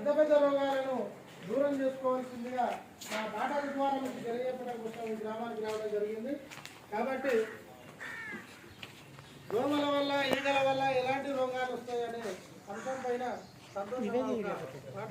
పెద్ద పెద్ద రోగాలను దూరం చేసుకోవాల్సిందిగా మా పాఠాల ద్వారా మీకు తెలియజెప్పడం కోసం ఈ గ్రామానికి రావడం జరిగింది. కాబట్టి దోమల వల్ల ఈగల వల్ల ఎలాంటి రోగాలు వస్తాయనే అంశం పైన సంతోషంగా పాట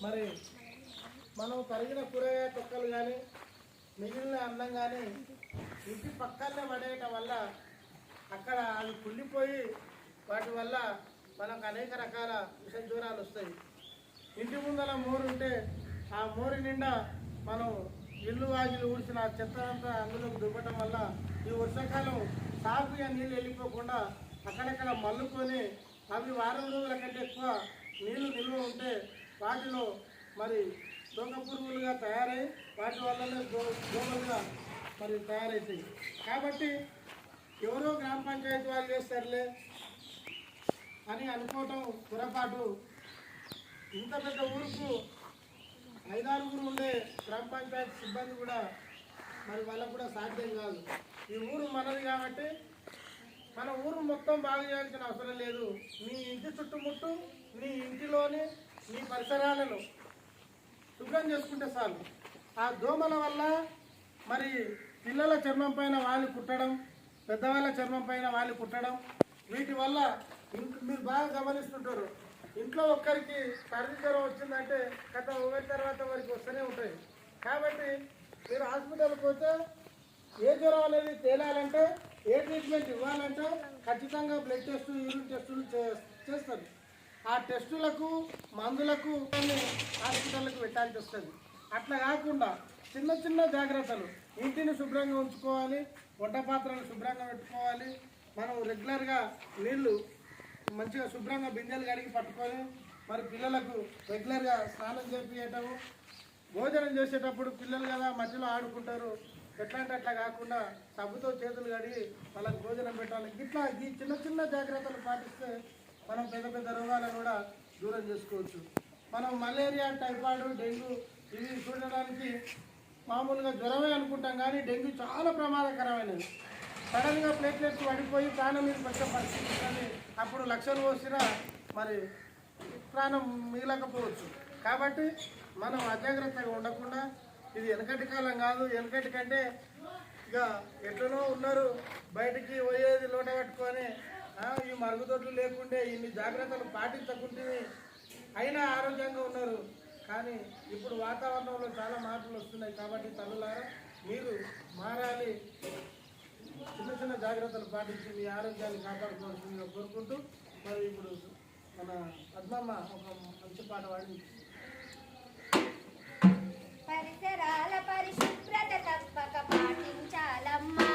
మరి మనం తరిగిన కూరగాయ తొక్కలు కానీ మిగిలిన అన్నం కానీ ఇంటి పక్కనే పడేయటం వల్ల అక్కడ అవి కుళ్ళిపోయి వాటి వల్ల మనకు అనేక రకాల విష జ్వరాలు వస్తాయి. ఇంటి ముందర మోరు ఉంటే ఆ మోరి నిండా మనం ఇల్లు వాగిలు ఊడ్చిన ఆ చెత్త అంతా అందులోకి దుబ్బటం వల్ల ఈ వర్షాకాలం సాగుగా నీళ్ళు వెళ్ళిపోకుండా అక్కడక్కడ మల్లుకొని అవి వారం రోజుల కంటే ఎక్కువ నీళ్ళు నిల్వ ఉంటే వాటిలో మరి దొంగ పురుగులుగా తయారై వాటి వల్లనే దోమలుగా మరి తయారవుతాయి కాబట్టి ఎవరో గ్రామ పంచాయతీ వాళ్ళు చేస్తారులే అని అనుకోవటం పొరపాటు. ఇంత పెద్ద ఊరుకు ఐదారుగురు ఉండే గ్రామ పంచాయతీ సిబ్బంది కూడా మరి వాళ్ళకు కూడా సాధ్యం కాదు. ఈ ఊరు మనది కాబట్టి మన ఊరు మొత్తం బాగు చేయాల్సిన అవసరం లేదు. మీ ఇంటి చుట్టుముట్టు మీ ఇంటిలోని మీ పరిసరాలను శుభ్రం చేసుకుంటే చాలు. ఆ దోమల వల్ల మరి పిల్లల చర్మం పైన వాళ్ళు కుట్టడం పెద్దవాళ్ళ చర్మం పైన వాళ్ళు కుట్టడం వీటి వల్ల మీరు బాగా గమనిస్తుంటారు. ఇంట్లో ఒక్కరికి సర్ది జ్వరం వచ్చిందంటే గత ఒకరి తర్వాత వారికి వస్తూనే ఉంటాయి. కాబట్టి మీరు హాస్పిటల్కి పోతే ఏ జ్వరం అనేది తేలాలంటే ఏ ట్రీట్మెంట్ ఇవ్వాలంటే ఖచ్చితంగా బ్లడ్ టెస్టులు యూరిన్ టెస్టులు చే- చేస్తారు. ఆ టెస్టులకు మందులకు హాస్పిటల్కి పెట్టాల్సి వస్తుంది. అట్లా కాకుండా చిన్న చిన్న జాగ్రత్తలు. ఇంటిని శుభ్రంగా ఉంచుకోవాలి వంట పాత్రలు శుభ్రంగా పెట్టుకోవాలి మనం రెగ్యులర్గా నీళ్ళు మంచిగా శుభ్రంగా బిందెలు కడిగి పట్టుకొని మరి పిల్లలకు రెగ్యులర్గా స్నానం చేపించటము భోజనం చేసేటప్పుడు పిల్లలు కదా మధ్యలో ఆడుకుంటారు. ఎట్లా అంటే అట్లా కాకుండా సబ్బుతో చేతులు కడిగి వాళ్ళకి భోజనం పెట్టాలి. ఇట్లా ఈ చిన్న చిన్న జాగ్రత్తలు పాటిస్తే మనం పెద్ద పెద్ద రోగాలను కూడా దూరం చేసుకోవచ్చు. మనం మలేరియా టైఫాయిడ్ డెంగ్యూ ఇవి చూడడానికి మామూలుగా జ్వరమే అనుకుంటాం కానీ డెంగ్యూ చాలా ప్రమాదకరమైనది. సడన్గా ప్లేట్లెట్స్ పడిపోయి ప్రాణం మీద కొంచెం పరిస్థితి అప్పుడు లక్షలు పోసినా మరి ప్రాణం మిగలకపోవచ్చు. కాబట్టి మనం అజాగ్రత్తగా ఉండకుండా ఇది వెనకటి కాలం కాదు వెనకటి కంటే ఇక ఎట్లనో ఉన్నారు బయటికి పోయేది లోట కట్టుకొని ఈ మరుగుదొడ్లు లేకుండే ఇన్ని జాగ్రత్తలు పాటించకుంటే అయినా ఆరోగ్యంగా ఉన్నారు. కానీ ఇప్పుడు వాతావరణంలో చాలా మార్పులు వస్తున్నాయి కాబట్టి తల్లులారా మీరు మారాలి. చిన్న చిన్న జాగ్రత్తలు పాటించి మీ ఆరోగ్యాన్ని కాపాడుకోవాల్సిందిగా కోరుకుంటూ మరి ఇప్పుడు మన పద్మమ్మ ఒక మంచి పాట పాడి పరిసరాల పరిశుభ్రత తప్పక పాటించాలమ్మా.